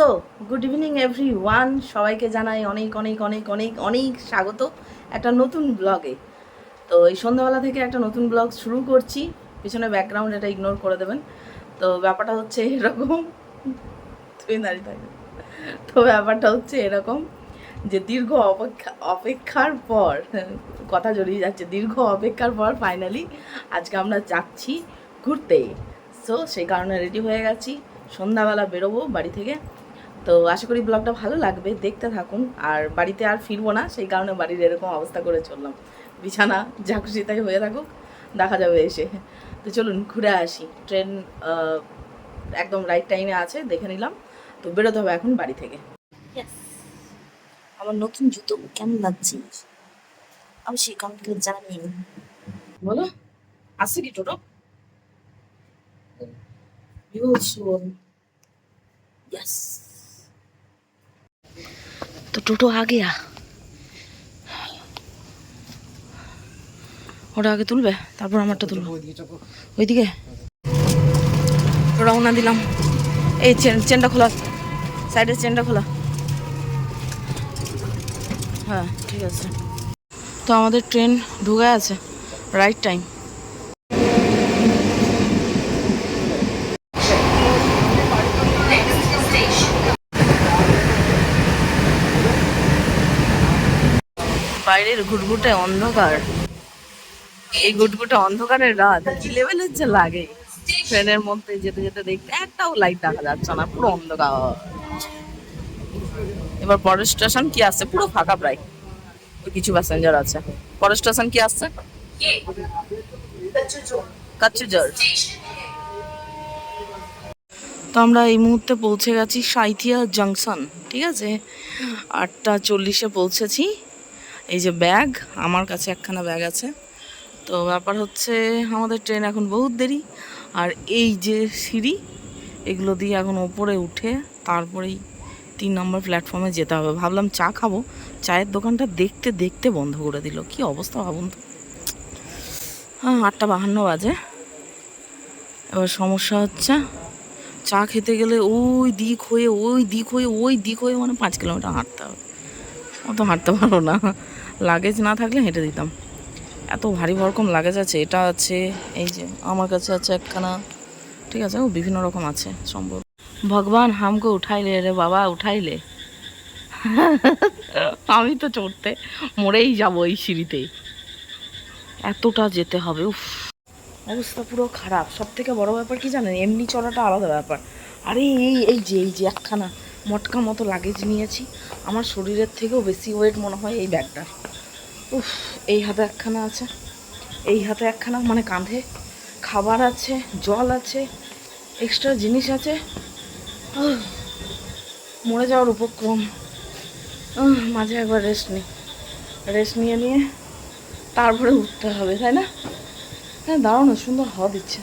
So good evening everyone সবাইকে জানাই অনেক অনেক অনেক অনেক অনেক স্বাগত একটা নতুন ব্লগে তো এই সন্ধ্যাবেলা থেকে একটা নতুন ব্লগ শুরু করছি। পিছনে ব্যাকগ্রাউন্ড এটা ইগনোর করে দেবেন। তো ব্যাপারটা হচ্ছে এরকম। তুমি দাঁড়িয়ে থাকবে তো ব্যাপারটা হচ্ছে এরকম যে দীর্ঘ অপেক্ষা, অপেক্ষার পর, কথা জড়িয়ে যাচ্ছে, দীর্ঘ অপেক্ষার পর ফাইনালি আজকে আমরা যাচ্ছি ঘুরতে। সো সেই কারণে রেডি হয়ে গেছি। সন্ধ্যাবেলা বেরোবো বাড়ি থেকে। তো আশা করি ব্লগটা ভালো লাগবে দেখতে থাকুন। আর বাড়িতে আর ফিরবো না সেই কারণে বাড়ির এরকম অবস্থা করে চললাম। বিছানা যা খুশি তাই হয়ে থাকুক দেখা যাবে এসে। তো চলুন ঘুরে আসি। ট্রেন একদম রাইট টাইমে আছে দেখে নিলাম। তো বেরোতে হবে এখন বাড়ি থেকে। আমার নতুন জুতো কেমন লাগছে? আমি সেই করে জানাবেন বলো আসছে কি টোটো? यस तो टोटो आ गया ওটা আগে তুলবে তারপর আমারটা তুলবো ওইদিকে রওনা দিলাম এই চেন চেনটা খোলা সাইডের চেনটা খোলা হ্যাঁ ঠিক আছে তো আমাদের ট্রেন ঢুকে আছে রাইট টাইম বাইরের ঘুটঘুটে অন্ধকার। এই গুটগুটে অন্ধকারের রাত কি লেভেলের যে লাগে? ট্রেনের মধ্যে যেতে যেতে দেখতে একটাও লাইট দেখা যাচ্ছে না, পুরো অন্ধকার। এবার পরের স্টেশন কি আসছে? পুরো ফাঁকা প্রায়। কিছু প্যাসেঞ্জার আছে। পরের স্টেশন কি আসছে? তো আমরা এই মুহূর্তে পৌঁছে গেছি সাইথিয়া জাংশন ঠিক আছে? আটটা চল্লিশে পৌঁছেছি। এই যে ব্যাগ, আমার কাছে একখানা ব্যাগ আছে। তো ব্যাপার হচ্ছে, আমাদের ট্রেন এখন বহুত দেরি, আর এই যে সিঁড়ি, এগুলো দিয়ে এখন ওপরে উঠে তারপরেই তিন নম্বর প্ল্যাটফর্মে যেতে হবে। ভাবলাম চা খাব। চায়ের দোকানটা দেখতে দেখতে বন্ধ করে দিল। কি অবস্থা ভাবুন তো। হ্যাঁ আটটা বাহান্ন বাজে। এবার সমস্যা হচ্ছে, চা খেতে গেলে ওই দিক হয়ে, ওই দিক হয়ে, ওই দিক হয়ে মানে পাঁচ কিলোমিটার হাঁটতে হবে। অত হাঁটতে পারব না। লাগেজ না থাকলে হেঁটে দিতাম। এত ভারী ভরকম লাগেজ আছে, এটা আছে, এই যে আমার কাছে আছে একখানা, ঠিক আছে, ও বিভিন্ন রকম আছে, সম্ভব। ভগবান হামকে উঠাইলে রে বাবা, উঠাইলে। আমি তো চড়তে মরেই যাব এই সিঁড়িতে। এতটা যেতে হবে, উফ। অবস্থা পুরো খারাপ। সব থেকে বড় ব্যাপার কি জানেন? এমনি চলাটা আলাদা ব্যাপার। আরে এই এই যে এই যে একখানা মটকা মতো লাগেজ নিয়েছি। আমার শরীরের থেকেও বেশি ওয়েট মনে হয় এই ব্যাগটার। উফ, এই হাতে একখানা আছে। এই হাতে একখানা মানে কাঁধে। খাবার আছে, জল আছে এক্সট্রা জিনিস আছে। মরে যাওয়ার উপক্রম। মাঝে একবার রেস্ট নিই রেস্ট নিয়ে নিয়ে তারপরে উঠতে হবে, তাই না? হ্যাঁ না সুন্দর হওয়া দিচ্ছে।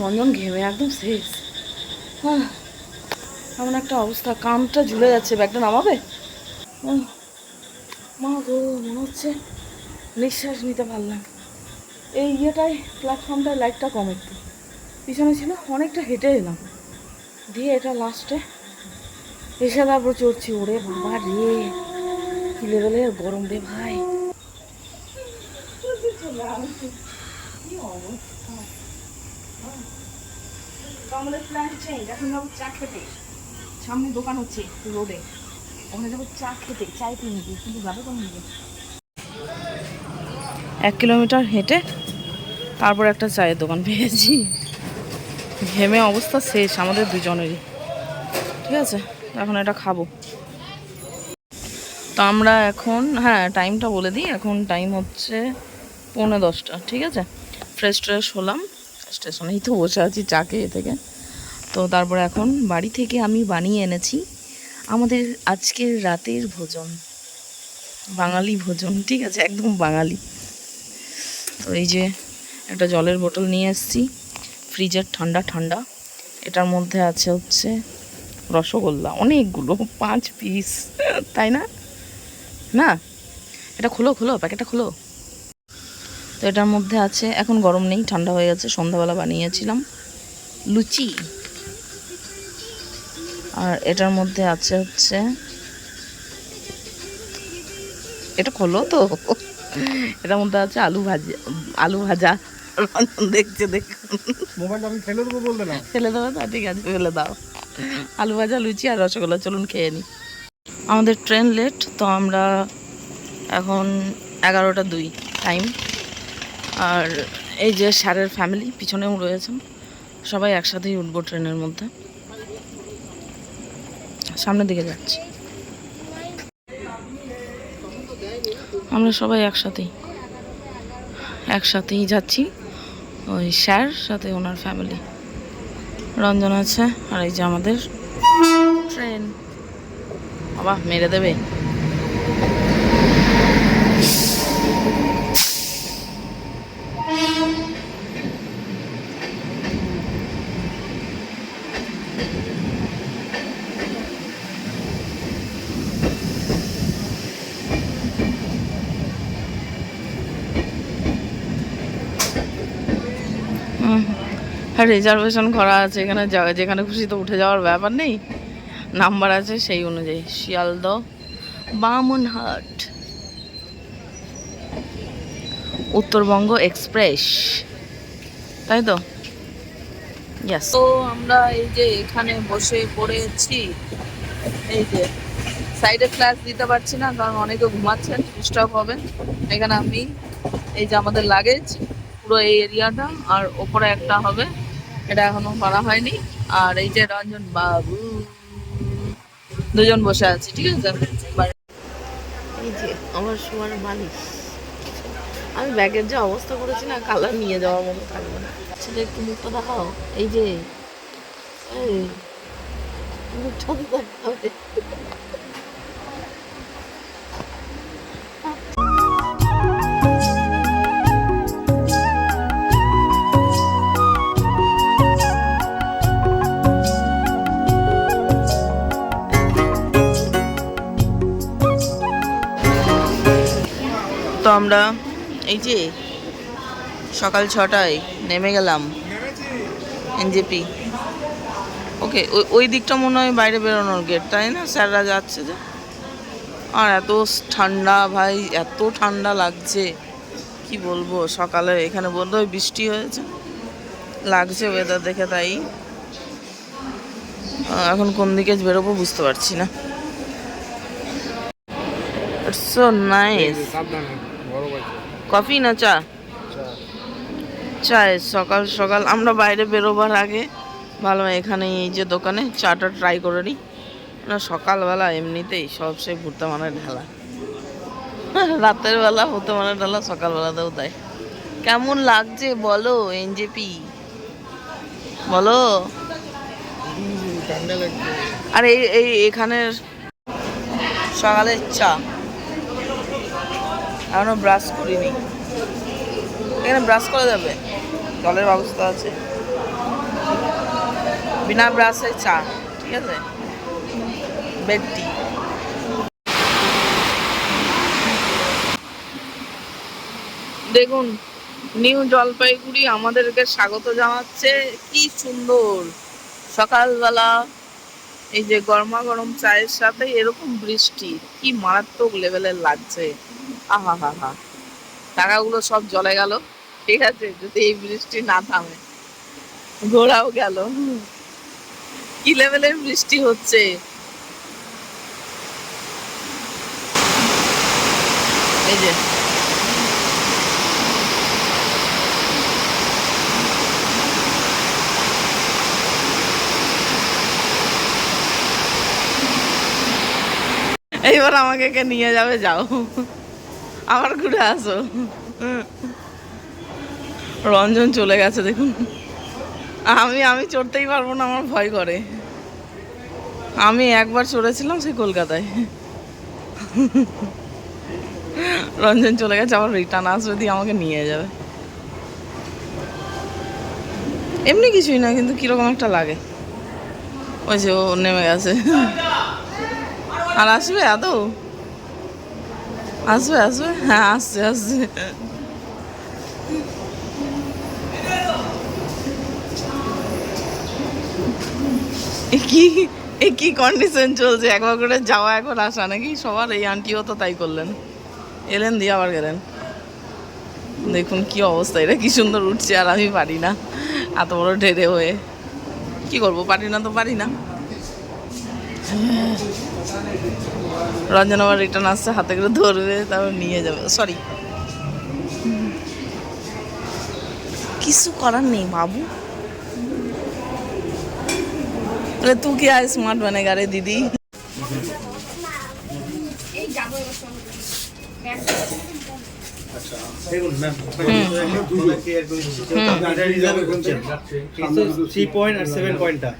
রঞ্জন ঘেমে একদম শেষ। হ্যাঁ এমন একটা অবস্থা, কানটা ঝুলে যাচ্ছে, ব্যাগটা নামাবে? মা গো, মনে হচ্ছে নিঃশ্বাস নিতে পারলাম। এই ইয়েটায় প্ল্যাটফর্মটায় লাইটটা কম একটু। পিছনে ছিল, অনেকটা হেঁটে এলাম। দিয়ে এটা লাস্টে এসে তারপর চড়ছি, ওরে বাবা রে, কি লেভেলের গরম রে ভাই। আমাদের প্ল্যান চেঞ্জ এখন চা খেতে। সামনে দোকান হচ্ছে রোডে। ওখানে যাব চা খেতে চাই কিনে কিন্তু যাবে কোন দিকে? এক কিলোমিটার হেঁটে তারপর একটা চায়ের দোকান পেয়েছি। ঘেমে অবস্থা শেষ, আমাদের দুজনেরই। ঠিক আছে, এখন এটা খাব। তো আমরা এখন হ্যাঁ টাইমটা বলে দিই, এখন টাইম হচ্ছে পৌনে দশটা, ঠিক আছে? ফ্রেশ ট্রেশ হলাম, স্টেশনেই তো বসে আছি চা খেয়ে থেকে। তো তারপর এখন বাড়ি থেকে আমি বানিয়ে এনেছি আমাদের আজকের রাতের ভোজন। বাঙালি ভোজন, ঠিক আছে? একদম বাঙালি। তো এই যে একটা জলের বোতল নিয়ে এসেছি, ফ্রিজের ঠান্ডা ঠান্ডা। এটার মধ্যে আছে হচ্ছে রসগোল্লা, অনেকগুলো, পাঁচ পিস, তাই না? না? এটা খোলো খোলো, প্যাকেটটা খোলো। তো এটার মধ্যে আছে, এখন গরম নেই, ঠান্ডা হয়ে গেছে, সন্ধ্যাবেলা বানিয়েছিলাম। লুচি। আর এটার মধ্যে আছে হচ্ছে এটা খোলো তো। এটার মধ্যে আছে আলু ভাজা আলু ভাজা। দেখছে দেখুন। মোবাইল আমি ফেলে দেবো বলতে না। ফেলে দেবো তা? ঠিক আছে ফেলে দাও। আলু ভাজা লুচি আর রসগোল্লা চলুন খেয়ে নিই আমাদের ট্রেন লেট তো আমরা এখন এগারোটা দুই টাইম আর এই যে স্যারের ফ্যামিলি পিছনেও রয়েছেন। সবাই একসাথেই উঠবো ট্রেনের মধ্যে। সামনের দিকে যাচ্ছি। আমরা সবাই একসাথেই একসাথেই যাচ্ছি। ওই স্যার সাথে ওনার ফ্যামিলি রঞ্জন আছে আর এই যে আমাদের। ট্রেন বাবা মেরে দেবে? রিজার্ভেশন করা আছে, এখানে যেখানে খুশি তো উঠে যাওয়ার ব্যাপার নেই। নাম্বার আছে সেই অনুযায়ী। শিয়ালদ বামুনহাট উত্তরবঙ্গ এক্সপ্রেস তাই তো? তো আমরা এই যে এখানে বসে পড়েছি, এই যে সাইডে ক্লাস দিতে পারছি না, কারণ অনেকে ঘুমাচ্ছেন ডিস্টার্ব হবে এখানে আমি, এই যে আমাদের লাগেজ পুরো এই এরিয়াটা আর ওপরে একটা হবে এটা এখনও করা হয়নি। আর এই যে রঞ্জন বাবু দুজন বসে আছি ঠিক আছে? যে আমার শোয়ার বালিশ। আমি ব্যাগের যে অবস্থা করেছি না কালার নিয়ে যাওয়ার মতো থাকবে না। ছেলে একটু মুখটা দেখাও। এই যে এই, দেখাবে। আমরা, এই যে সকাল ছটায় নেমে গেলাম এনজেপি। ওকে ওই ওই দিকটা মনে হয় বাইরে বেরোনোর গেট তাই না? স্যাররা যাচ্ছে যে। আর এত ঠান্ডা ভাই, এত ঠান্ডা লাগছে। কি বলব, সকালে এখানে বলল বৃষ্টি হয়েছে। লাগছে ওয়েদার দেখে তাই। এখন কোন দিকে বেরোবো বুঝতে পারছি না। সো নাইস কফি না চা? চা সকাল সকাল আমরা বাইরে বেরোবার আগে ভালো এখানে এই যে দোকানে চাটা ট্রাই করে নিই। না সকালবেলা এমনিতেই সব সে ভুট্টা মানে ঢালা। রাতের বেলা হতে মানে ঢালা সকালবেলাতেও দেয় কেমন লাগছে বলো এনজেপি? বলো। আর এই এই এখানের সকালের চা। এখনও ব্রাশ করিনি। এখানে ব্রাশ করা যাবে? জলের ব্যবস্থা আছে। বিনা ব্রাশে চা, ঠিক আছে? বেড টি দেখুন নিউ জলপাইগুড়ি আমাদেরকে স্বাগত জানাচ্ছে। কি সুন্দর! সকালবেলা এই যে গরমা গরম চায়ের সাথে এরকম বৃষ্টি, কি মারাত্মক লেভেলের লাগছে। আহা, হা হা। টাকাগুলো সব জলে গেল। ঠিক আছে, যদি এই বৃষ্টি না থামে। ঘোরাও গেল। কি লেভেলের বৃষ্টি হচ্ছে? এই যে। এইবার আমাকে কে নিয়ে যাবে? যাও। আবার ঘুরে আসো। রঞ্জন চলে গেছে, দেখুন। আমি আমি চড়তেই পারব না, আমার ভয় করে। আমি একবার চড়েছিলাম সেই কলকাতায়। রঞ্জন চলে গেছে, আবার রিটার্ন আসবে, দিয়ে আমাকে নিয়ে যাবে। এমনি কিছুই না, কিন্তু কীরকম একটা লাগে। ওই যে ও নেমে গেছে। আর আসবে আদৌ? আসবে আসবে? হ্যাঁ আসছে আসছে। কি, এ কন্ডিশন চলছে? একবার করে যাওয়া এখন আসা নাকি? সবার এই আন্টিও তো তাই করলেন। এলেন দিয়ে আবার গেলেন। দেখুন কি অবস্থা এটা কি সুন্দর উঠছে আর আমি পারি না। এত বড় ঢেড়ে হয়ে। কি করব, পারি না তো পারি না। রঞ্জন আবার রিটার্ন আসছে, হাতে করে ধরবে, তারপর নিয়ে যাবে। সরি কিছু করার নেই, বাবু। তুই কি আয় স্মার্ট বানে গাড়ি, দিদি? থ্রি পয়েন্ট আর সেভেন পয়েন্টটা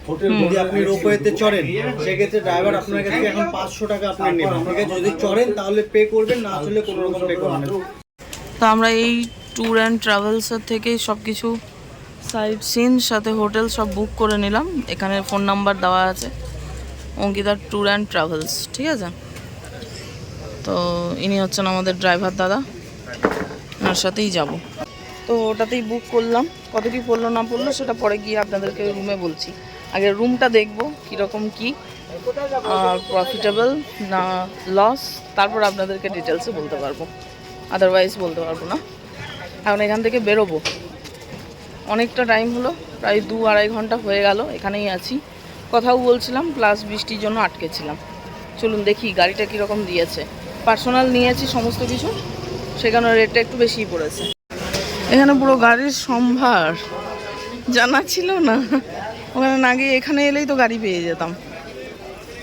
যদি আপনি রোপওয়েতে চড়েন। সেক্ষেত্রে ড্রাইভার আপনার কাছ এখন পাঁচশো টাকা আপনার নেবেন ঠিক আছে যদি চড়েন তাহলে পে করবেন না চলে কোনো রকম পে করবেন তো আমরা এই ট্যুর অ্যান্ড ট্রাভেলসের থেকে সব কিছু সাইট সিন সাথে হোটেল সব বুক করে নিলাম। এখানে ফোন নাম্বার দেওয়া আছে। অঙ্কিতার ট্যুর অ্যান্ড ট্রাভেলস ঠিক আছে? তো ইনি হচ্ছেন আমাদের ড্রাইভার দাদা। ওনার সাথেই যাব। তো ওটাতেই বুক করলাম। কত কি পড়ল, না পড়ল, সেটা পরে গিয়ে আপনাদেরকে রুমে বলছি। আগে রুমটা দেখব কীরকম কী প্রফিটেবল না লস তারপর আপনাদেরকে ডিটেলসে বলতে পারব। আদারওয়াইজ বলতে পারব না। এখন এখান থেকে বেরোবো। অনেকটা টাইম হলো, প্রায় দু আড়াই ঘণ্টা হয়ে গেল, এখানেই আছি। কথাও বলছিলাম প্লাস বৃষ্টির জন্য আটকেছিলাম। চলুন দেখি গাড়িটা কীরকম দিয়েছে। পার্সোনাল নিয়েছি সমস্ত কিছু। সেখানে রেটটা একটু বেশিই পড়েছে। এখানে পুরো গাড়ির সম্ভার জানা ছিল না। ওখানে না গিয়ে এখানে এলেই তো গাড়ি পেয়ে যেতাম।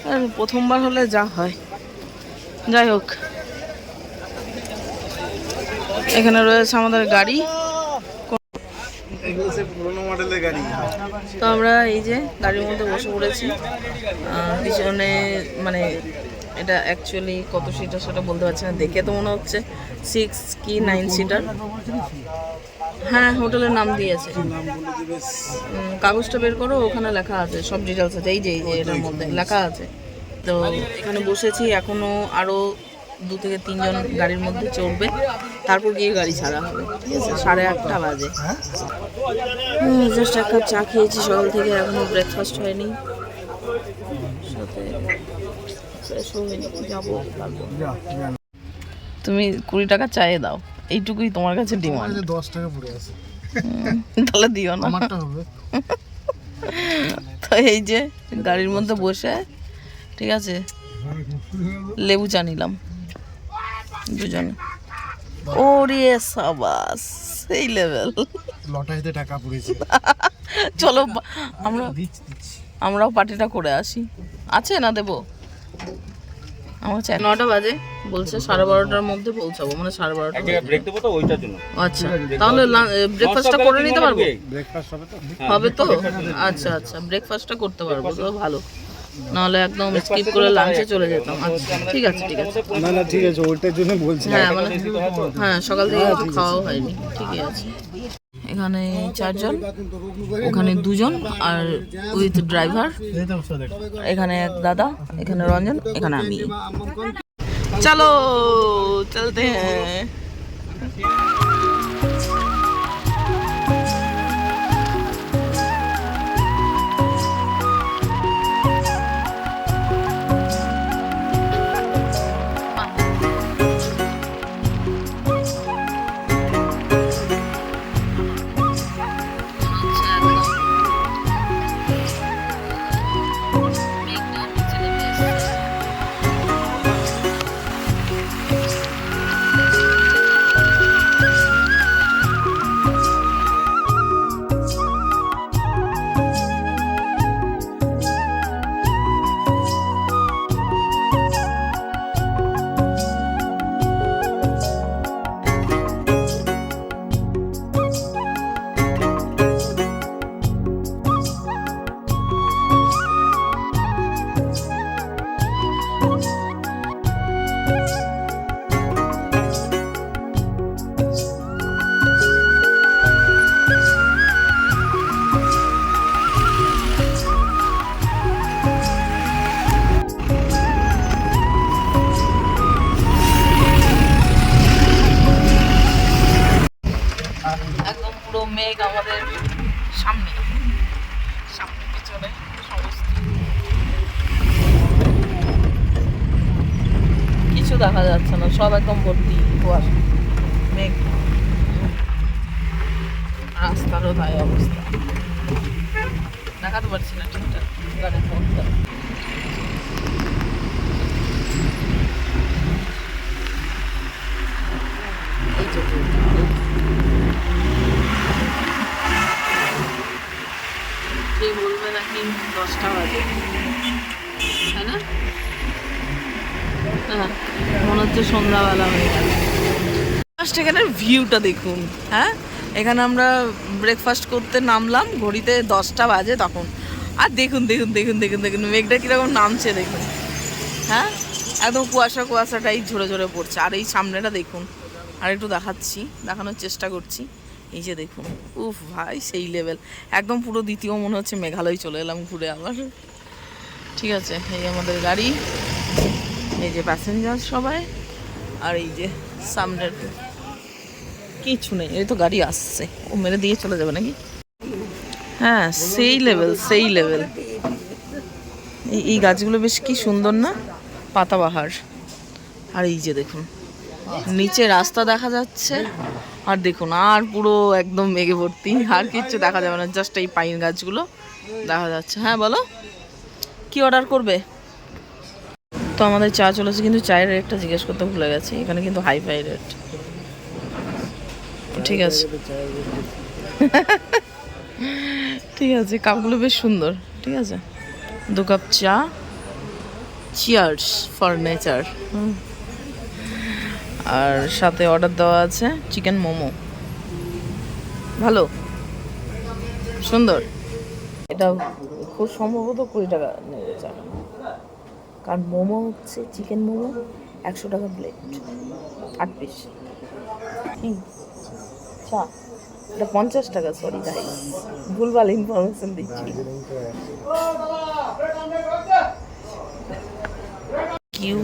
আর প্রথমবার হলে যা হয়। যাই হোক। এখানে রয়েছে আমাদের গাড়ি। তো আমরা এই যে গাড়ির মধ্যে বসে পড়েছি। পিছনে মানে এটা অ্যাকচুয়ালি কত সিটার সেটা বলতে পারছি না। দেখে তো মনে হচ্ছে। সিক্স কি নাইন সিটার। হ্যাঁ হোটেলের নাম দিয়েছে। কাগজটা বের করো, ওখানে লেখা আছে, সব ডিটেলস আছে, এই যে এই যে, এটার মধ্যে লেখা আছে। তো এখানে বসেছি, এখনও আরও দু থেকে তিনজন গাড়ির মধ্যে চড়বে। তারপর গিয়ে গাড়ি ছাড়া হবে, ঠিক আছে? সাড়ে আটটা বাজে। জাস্ট এক কাপ চা খেয়েছি, সকাল থেকে এখনও ব্রেকফাস্ট হয়নি। সাথে যাব। তুমি কুড়ি টাকা চায়ে দাও। এইটুকুই তোমার কাছে ডিমান্ড দশ টাকা পড়ে আছে। তাহলে দিও না। আমারটা হবে। তো এই যে গাড়ির মধ্যে বসে ঠিক আছে? লেবু চা নিলাম। দুজনে। ওরে সাবাস সেই লেভেল লটারিতে টাকা পড়েছে। চলো আমরা আমরাও পার্টিটা করে আসি। আছে না দেবো? আমার চাই নটা বাজে বলছে সাড়ে বারোটার মধ্যে পৌঁছাবো মানে সাড়ে বারোটা ব্রেক দেবো তো ওইটার জন্য। আচ্ছা তাহলে ব্রেকফাস্টটা করে নিতে পারব? ব্রেকফাস্ট হবে তো? হবে তো? আচ্ছা আচ্ছা ব্রেকফাস্টটা করতে পারব তো ভালো। নাহলে একদম স্কিপ করে লাঞ্চে চলে যেতাম। আচ্ছা ঠিক আছে ঠিক আছে। না না ঠিক আছে ওইটার জন্য বলছি হ্যাঁ মানে হ্যাঁ সকাল থেকে খাওয়াও হয়নি। ঠিকই আছে। এখানে চারজন ওখানে দুজন আর উইথ ড্রাইভার এখানে এক দাদা এখানে রঞ্জন এখানে আমি। চলো চলতে হ্যাঁ। একদম ভর্তি মেঘ। রাস্তারও তাই অবস্থা। দেখাতে পারছি না ঠিকঠাক। গাড়ির মধ্যে এই যে বলবে নাকি দশটা বাজে? তাই না? মনে হচ্ছে সন্ধ্যাবেলা হয়ে গেল। ফার্স্ট এখানের ভিউটা দেখুন হ্যাঁ? এখানে আমরা ব্রেকফাস্ট করতে নামলাম, ঘড়িতে দশটা বাজে তখন। আর দেখুন দেখুন দেখুন দেখুন দেখুন, মেঘটা কীরকম নামছে দেখুন। হ্যাঁ? একদম কুয়াশা, কুয়াশাটাই ঝরে ঝরে পড়ছে। আর এই সামনেটা দেখুন, আর একটু দেখাচ্ছি, দেখানোর চেষ্টা করছি। এই যে দেখুন, উফ ভাই, সেই লেভেল একদম পুরো দ্বিতীয় মনে হচ্ছে মেঘালয় চলে এলাম ঘুরে আবার। ঠিক আছে, এই আমাদের গাড়ি। এই যে প্যাসেঞ্জার সবাই, আর এই যে সামনের কিছু নেই, এই তো গাড়ি আসছে। ও মেরে দিয়ে চলে যাবে নাকি? হ্যাঁ সেই লেভেল সেই লেভেল এই এই গাছগুলো বেশ কি সুন্দর না? পাতাবাহার। আর এই যে দেখুন, নিচে রাস্তা দেখা যাচ্ছে। আর দেখুন, আর পুরো একদম মেঘে ভর্তি, আর কিচ্ছু দেখা যাবে না জাস্ট এই পাইন গাছগুলো দেখা যাচ্ছে। হ্যাঁ বলো, কি অর্ডার করবে? তো আমাদের চা চলেছে কিন্তু চায়ের রেটটা জিজ্ঞেস করতে ভুলে গেছি। এখানে কিন্তু হাই ফাই রেট। ঠিক আছে। ঠিক আছে, কাপগুলো বেশ সুন্দর। ঠিক আছে। দু কাপ চা চিয়ার্স ফর নেচার আর সাথে অর্ডার দেওয়া আছে চিকেন মোমো। ভালো? সুন্দর? এটা খুব সম্ভবত কুড়ি টাকা নেবে চা কারণ মোমো হচ্ছে চিকেন মোমো, একশো টাকা প্লেট আট পিস হুম চা এটা পঞ্চাশ টাকা সরি গাই ভুলভাল ইনফরমেশন দিচ্ছি। কিউ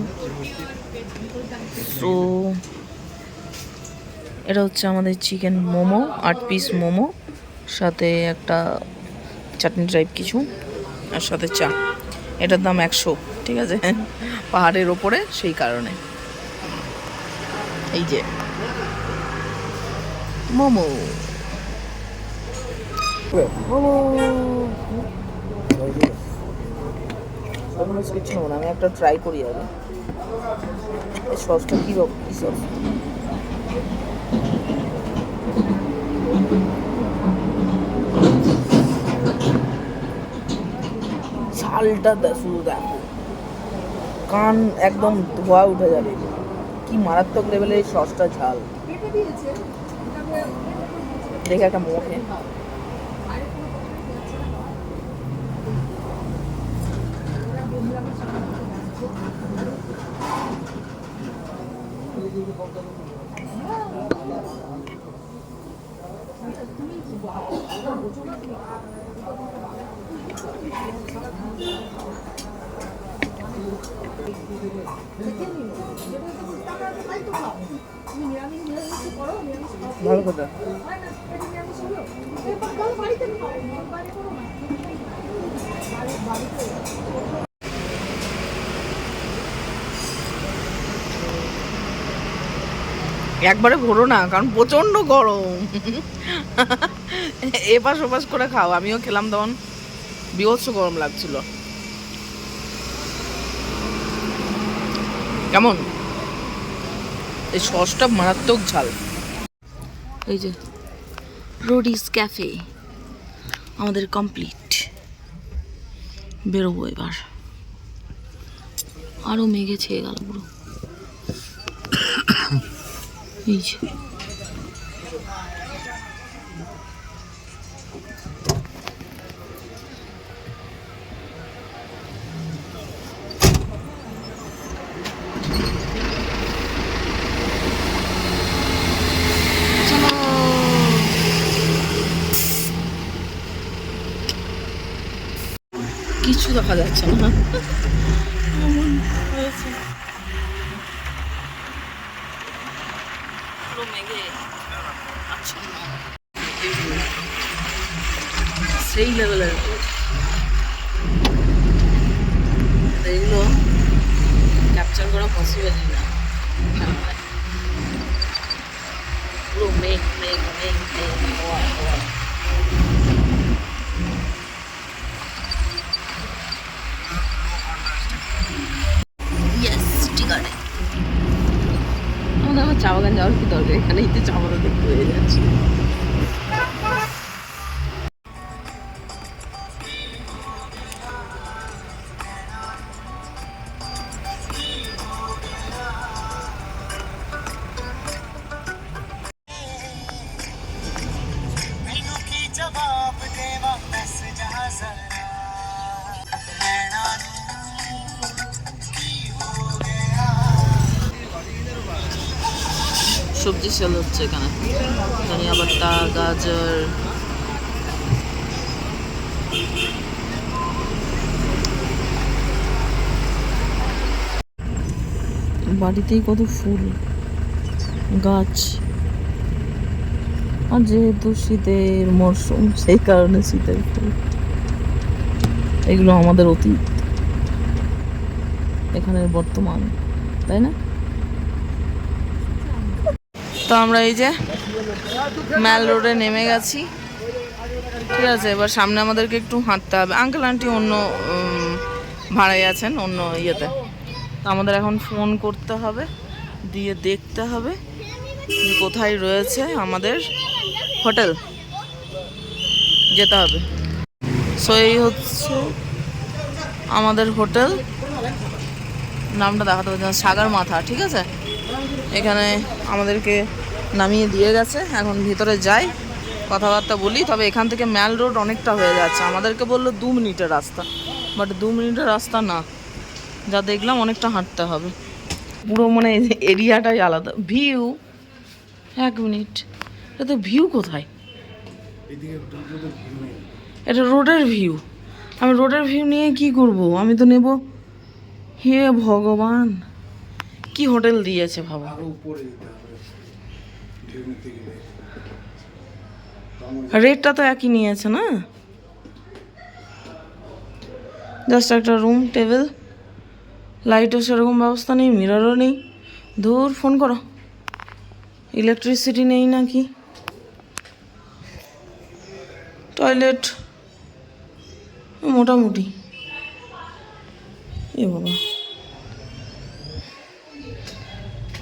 এটা হচ্ছে আমাদের চিকেন মোমো, আট পিস মোমো, সাথে একটা চাটনি টাইপ কিছু, আর সাথে চা। এটার দাম একশো। ঠিক আছে? পাহাড়ের ওপরে সেই কারণে। এই যে। মোমো। মোমো। না, আমি একটা ট্রাই করি ঝালটা শুধু দেখো। কান একদম ধোয়া উঠে যাবে। কি মারাত্মক লেভেলের সসটা ঝাল। দেখে একটা মুখে ভালো কথা। একবারে ভরো না, কারণ প্রচণ্ড গরম। এপাশ ওপাশ করে খাও, আমিও খেলাম তখন। বিভৎস গরম লাগছিল। কেমন? এই সসটা মারাত্মক ঝাল। এই যে রোডিস ক্যাফে আমাদের কমপ্লিট বেরোবো এবার। আরও মেঘে ছেয়ে গেল পুরো। এই যে চলো কিছু দেখা যাওয়ার কি দরকার? এখানেই তো চামড়া দেখতে হয়ে যাচ্ছে। বাড়িতেই কত ফুল, গাছ। আর যেহেতু শীতের মরশুম সেই কারণে শীতের ফুল। এগুলো আমাদের অতীত, এখানের বর্তমান, তাই না? তো আমরা এই যে ম্যাল রোডে নেমে গেছি। ঠিক আছে, এবার সামনে আমাদেরকে একটু হাঁটতে হবে। আঙ্কেল, আন্টি অন্য ভাড়ায় আছেন অন্য ইয়েতে। আমাদের এখন ফোন করতে হবে, দিয়ে দেখতে হবে কোথায় রয়েছে আমাদের হোটেল। যেতে হবে। সো এই হচ্ছে আমাদের হোটেল। নামটা দেখাতে পারছি সাগার মাথা, ঠিক আছে? এখানে আমাদেরকে নামিয়ে দিয়ে গেছে। এখন ভিতরে যাই, কথাবার্তা বলি। তবে এখান থেকে ম্যাল রোড অনেকটা হয়ে যাচ্ছে। আমাদেরকে বলল দু মিনিটের রাস্তা। বাট দু মিনিটের রাস্তা না। যা দেখলাম অনেকটা হাঁটতে হবে। পুরো মানে এরিয়াটাই আলাদা। ভিউ এক মিনিট। এটা তো ভিউ কোথায় এটা রোডের ভিউ আমি রোডের ভিউ নিয়ে কি করব? আমি তো নেব। হে ভগবান। কি হোটেল দিয়েছে ভাবা রেটটা তো একই নিয়েছে না? জাস্ট একটা রুম টেবিল লাইটও সেরকম ব্যবস্থা নেই মিররও নেই। দূর ফোন করো। ইলেকট্রিসিটি নেই নাকি? টয়লেট মোটামুটি। এ বাবা।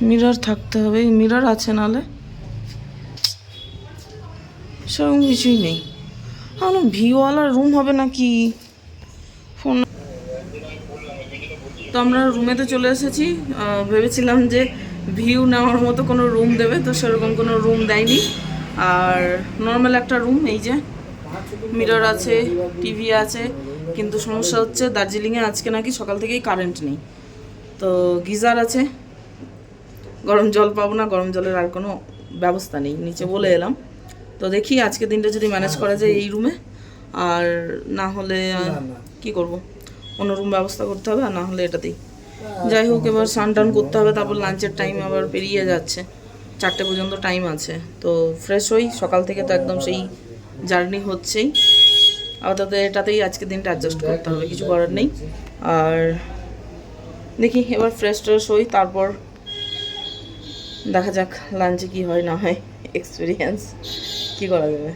মিরর থাকতে হবে মিরর আছে নালে সেরকম কিছুই নেই। আমার ভিওয়ালা রুম হবে নাকি ফোন তো আমরা রুমেতে চলে এসেছি। ভেবেছিলাম যে ভিউ নেওয়ার মতো কোনো রুম দেবে তো সেরকম কোনো রুম দেয়নি। আর নর্মাল একটা রুম এই যে মিরর আছে টিভি আছে কিন্তু সমস্যা হচ্ছে দার্জিলিংয়ে আজকে নাকি সকাল থেকেই কারেন্ট নেই। তো গিজার আছে গরম জল পাবো না গরম জলের আর কোনো ব্যবস্থা নেই নিচে বলে এলাম। তো দেখি আজকে দিনটা যদি ম্যানেজ করা যায় এই রুমে আর না হলে কি করব? অন্য রুম ব্যবস্থা করতে হবে আর না হলে এটাতেই যাই হোক, এবার স্নান টান করতে হবে, তারপর লাঞ্চের টাইম আবার পেরিয়ে যাচ্ছে। চারটে পর্যন্ত টাইম আছে। তো ফ্রেশ হই, সকাল থেকে তো একদম সেই জার্নি হচ্ছেই। আপাতত এটাতেই আজকের দিনটা অ্যাডজাস্ট করতে হবে, কিছু করার নেই। আর দেখি, এবার ফ্রেশ ট্রেশ হই, তারপর দেখা যাক লাঞ্চে কি হয় না হয় এক্সপিরিয়েন্স কি করা যাবে।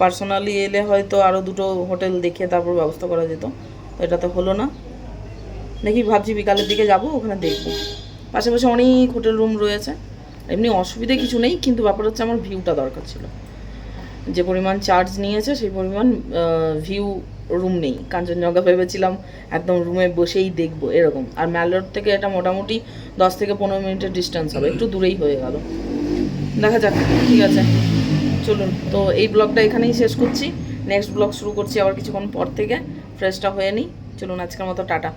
পার্সোনালি এলে হয়তো আরও দুটো হোটেল দেখে তারপর ব্যবস্থা করা যেত। এটা তো হলো না। দেখি ভাবছি বিকালের দিকে যাব, ওখানে দেখব। পাশাপাশি অনেক হোটেল রুম রয়েছে। এমনি অসুবিধে কিছু নেই, কিন্তু ব্যাপার হচ্ছে আমার ভিউটা দরকার ছিল। যে পরিমাণ চার্জ নিয়েছে, সেই পরিমাণ ভিউ রুম নেই। কাঞ্চনজঙ্ঘা ভেবেছিলাম একদম রুমে বসেই দেখব, এরকম। আর ম্যালোর থেকে এটা মোটামুটি দশ থেকে পনেরো মিনিটের ডিস্টেন্স হবে, একটু দূরেই হয়ে গেল। দেখা যাক, ঠিক আছে। চলুন, তো এই ব্লগটা এখানেই শেষ করছি। নেক্সট ব্লগ শুরু করছি আবার কিছুক্ষণ পর থেকে। ফ্রেশটা হয়ে নিই। চলুন আজকের মতো টাটা।